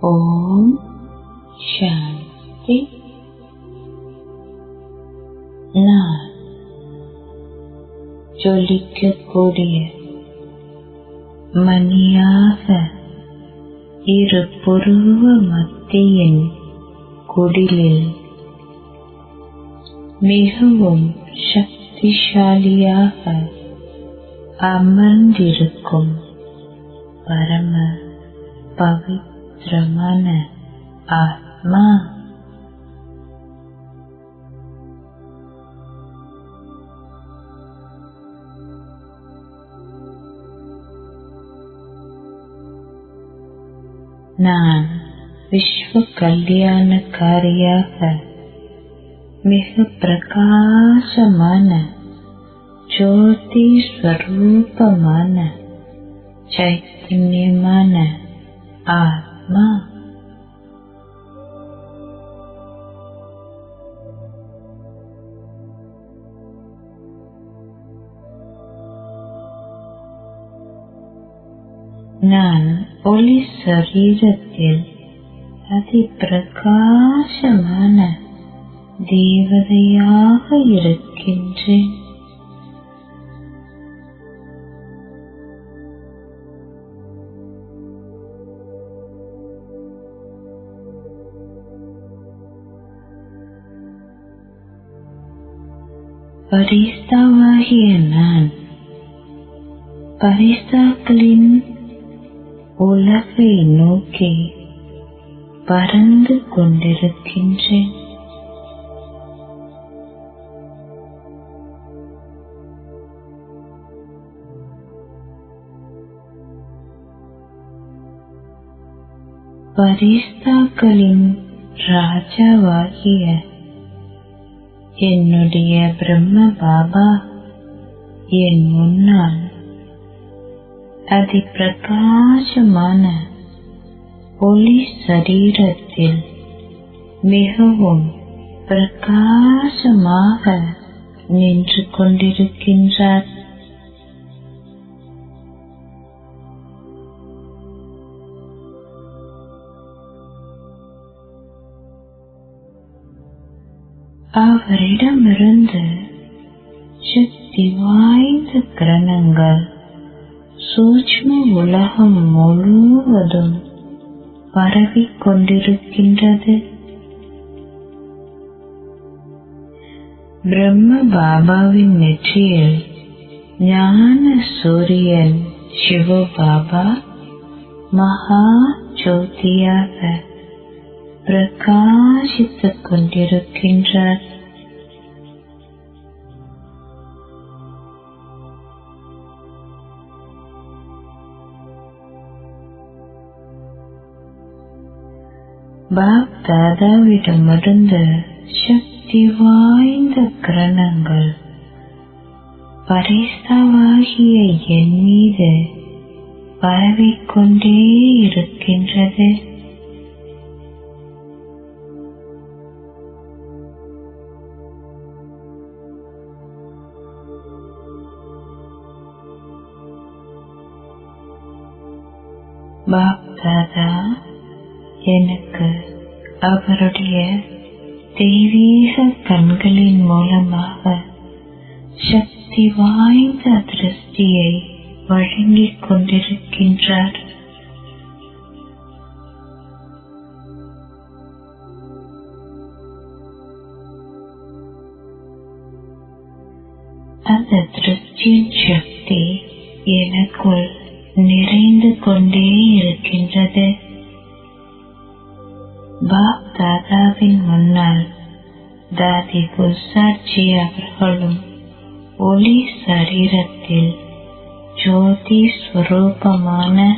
ஓம் சாந்தி. நான் ஜொலிக்கக்கூடிய மணியாக இரு புருவ மத்தியின் குடிலில் மிகவும் சக்திசாலியாக அமர்ந்திருக்கும் பரம பவித்திரமான ஆத்மா நான் விஸ்வ கல்யாணக்காரியாக மிக பிரகாசமான ஜோதி ஸ்வரூபமான சைத்தன்யமான ஆத்மா நான் ஒளி சரீரத்தில் அதி பிரகாசமான தேவதையாக இருக்கின்றேன். பரிஸ்தாவாகிய நான் பரிஸ்தாக்களின் உலகை நோக்கி பறந்து கொண்டிருக்கின்றேன் பரிஸ்தாக்களின் ராஜாவாகிய என்னுடைய பிரம்ம பாபா என் முன்னால் அதிப்பிரகாசமான ஒளி சரீரத்தில் மிகவும் பிரகாசமாக நின்று கொண்டிருக்கின்றார். அவரிடமிருந்து சக்தி வாய்ந்த கிரணங்கள் சூட்ச்ம உலகம் முழுவதும் பரவிக் கொண்டிருக்கின்றது பிரம்ம பாபாவின் நெற்றியில் ஞான சூரியன் சிவ பாபா மகா ஜோதியாக பிரகாசித்துக் கொண்டிருக்கின்றார். பாப் தாதாவிடமிருந்து சக்தி வாய்ந்த கிரணங்கள். பரிசாவாகிய என் மீது பரவிக்கொண்டே இருக்கின்றது. பாப்தாதா எனக்கு அவருடைய தெய்வீக கண்களின் மூலமாக சக்தி வாய்ந்த திருஷ்டியை வழங்கிக் கொண்டிருக்கின்றார். அந்த திருஷ்டியின் சக்தி எனக்குள் நிறைந்து கொண்டே இருக்கின்றது. பாப் தாதாவின் முன்னால் தாதி குல்சாட்சி அவர்களும் ஒளி சரீரத்தில் ஜோதி ஸ்வரூபமான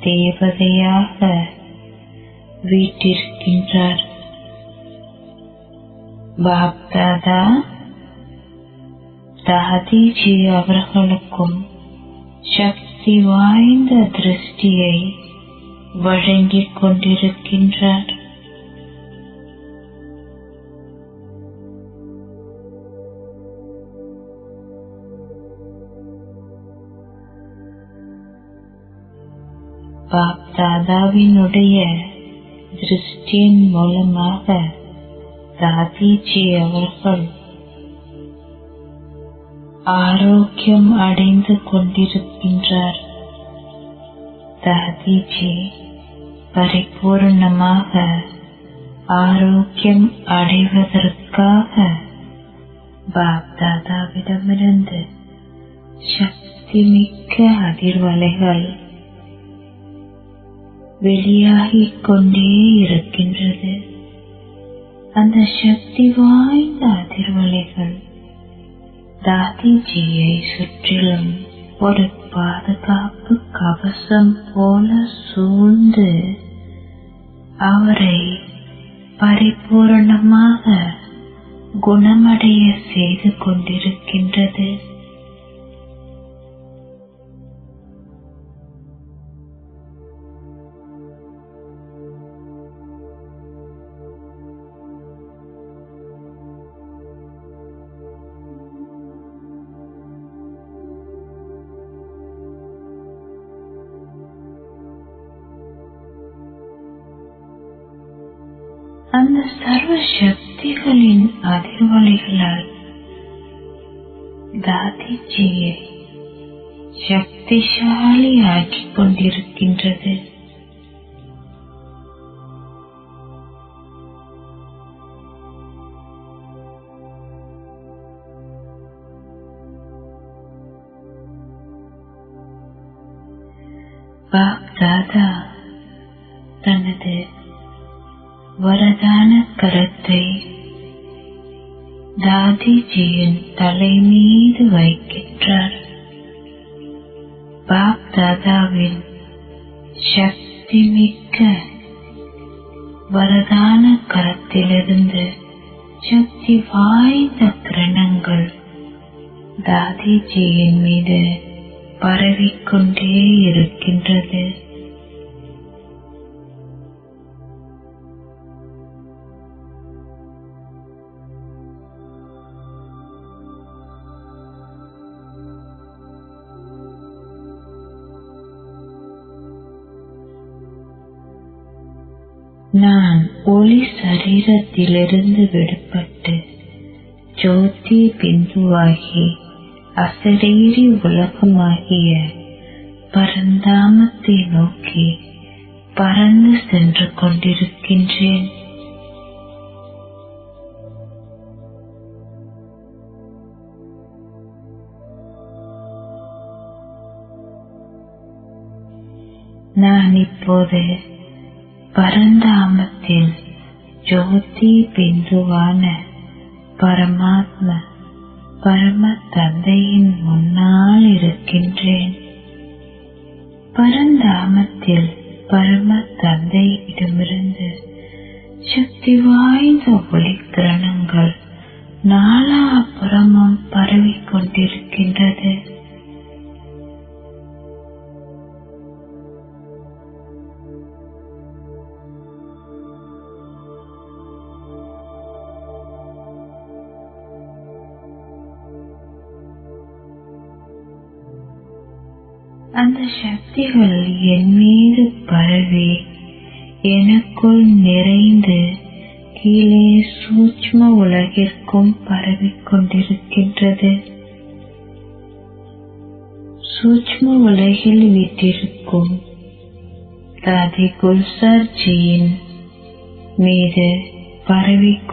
தேவதையாக வீட்டிருக்கின்றார். பாப்தாதா தாதிஜி அவர்களுக்கும் சக்தி வாய்ந்த திருஷ்டியை வழங்கிக் கொண்டிருக்கின்றார். பாப் திருஷ்டியின் மூலமாக தாதிஜி அவர்கள் ஆரோக்கியம் அடைந்து கொண்டிருக்கின்றார். தாதிஜி பரிபூர்ணமாக ஆரோக்கியம் அடைவதற்காக பாப்தாதாவிடமிருந்து சக்தி மிக்க அதிர்வலைகள் வெளியாகிக் கொண்டே இருக்கின்றது. அந்த சக்தி வாய்ந்த அதிர்வலைகள் தாதிஜியை சுற்றிலும் ஒரு பாதுகாப்பு கவசம் போல சூழ்ந்து அவரை பரிபூரணமாக குணமடைய செய்து கொண்டிருக்கின்றது. அந்த சர்வ சக்திகளின் அதிர்வலைகளால் தாதிஜியை சக்திசாலி ஆக்கிக் கொண்டிருக்கின்றது. தாதிஜியின் தலை மீது வைக்கின்றார். பாப் தாதாவின் சக்தி மிக்க வரதான கரத்திலிருந்து சக்தி வாய்ந்த கிரணங்கள் தாதிஜியின் மீது பரவிக்கொண்டே இருக்கின்றது. நான் ஒளி சரீரத்திலிருந்து விடுபட்டு ஜோதி பிந்துவாகி அசரீரி உலகமாகிய பரந்தாமத்தை நோக்கி பறந்து சென்று கொண்டிருக்கின்றேன். நான் இப்போது பரந்தாமத்தில் ஜோதி பிந்துவான பரமாத்ம பரம தந்தையின் முன்னால் இருக்கின்றேன். பரந்தாமத்தில் பரம தந்தையிடமிருந்து சக்தி வாய்ந்த ஒளிக்கிரணம் அந்த சக்திகள் என் மீது பரவி எனக்குள் நிறைந்து கீழே சூட்ச்ம உலகிற்கும் பரவிக் கொண்டிருக்கின்றது. சூட்ச்ம உலகில் வீட்டிருக்கும் தாதி குல்சார்ஜியின் மீது பரவிக்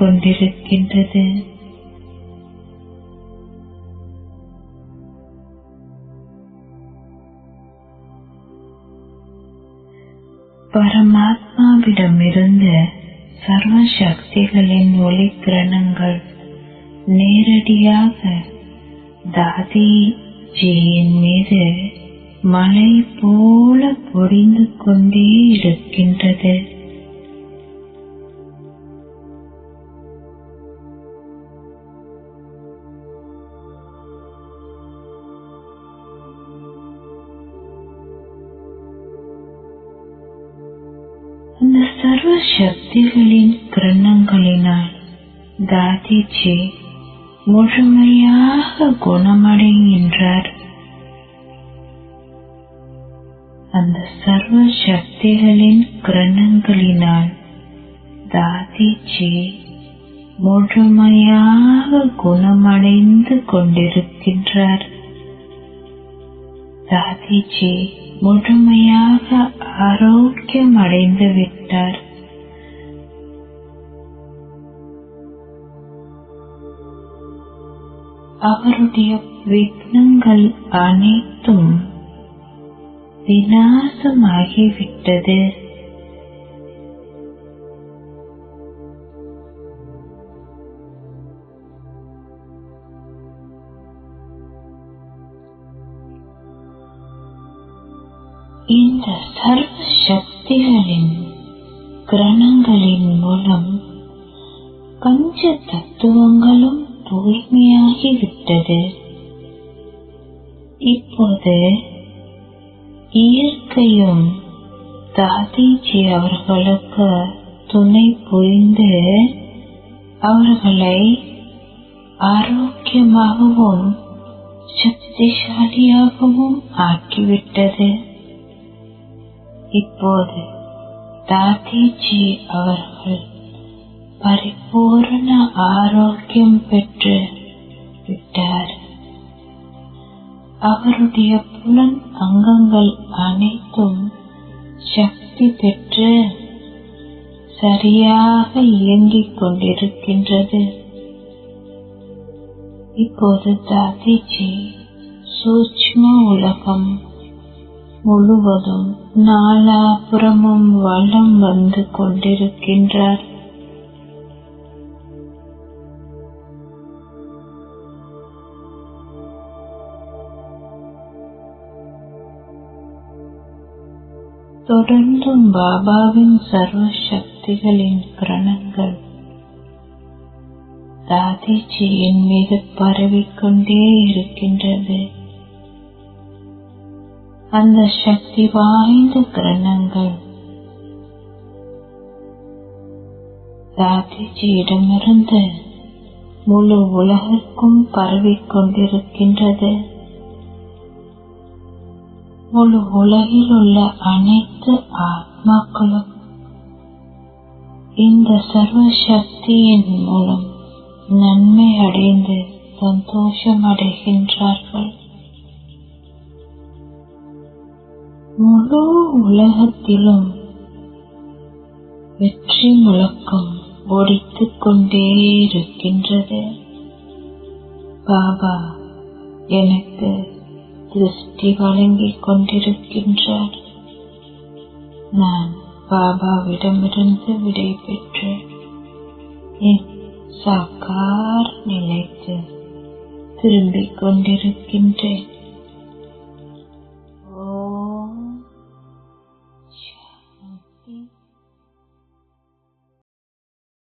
பரமாத்மாவிடமிருந்து சர்வ சக்திகளின் ஒளி கிரணங்கள் நேரடியாக தாதி ஜியின் மீது மலை போல பொழிந்து கொண்டே இருக்கின்றது. சக்திகளின் கிரணங்களினால் தாதிஜி முழுமையாக குணமடைகின்றார். அந்த சர்வ சக்திகளின் கிரணங்களினால் தாதிஜி முழுமையாக குணமடைந்து கொண்டிருக்கின்றார். தாதிஜி முழுமையாக ஆரோக்கியம் அடைந்து விட்டார். அவருடைய விக்னங்கள் அனைத்தும் விநாசமாகிவிட்டது. இந்த சர்வ சக்திகளின் கிரணங்களின் மூலம் பஞ்ச தத்துவங்களும் தூய்மையாகிவிட்டது. இப்போது இயற்கையும் தாதிஜி அவர்களுக்கு துணை புரிந்து அவர்களை ஆரோக்கியமாகவும் சக்திசாலியாகவும் ஆக்கிவிட்டது. இப்போது தாதிஜி அவர்கள் பரிபூரண ஆரோக்கியம் பெற்று விட்டார். அவருடைய புலன் அங்கங்கள் அனைத்தும் சக்தி பெற்று சரியாக இயங்கிக் கொண்டிருக்கின்றது. இப்போது தாதிஜி சூட்ச்ம உலகம் முழுவதும் நாலாபுறமும் வலம் வந்து கொண்டிருக்கின்றார். தொடர்ந்தும் பாபாவின் சர்வ சக்திகளின் கிரணங்கள் தாதிஜியின் மீது பரவிக்கொண்டே இருக்கின்றது. அந்த சக்தி வாய்ந்த கிரணங்கள் தாதிஜியிடமிருந்து முழு உலகிற்கும் பரவிக் கொண்டிருக்கின்றது முழு உலகில் உள்ள அனைத்து ஆத்மாக்களும் இந்த சர்வ சக்தியின் மூலம் நன்மை அடைந்து சந்தோஷம் அடைகின்றார்கள் முழு உலகத்திலும் வெற்றி முழக்கம் ஒடித்துக் கொண்டே இருக்கின்றது. பாபா எனக்கு திருஷ்டி வழங்கிக் கொண்டிருக்கின்றார் நான் பாபாவிடமிருந்து விடை பெற்று என் சாக்கார் நிலைக்கு திரும்பிக் கொண்டிருக்கின்றேன்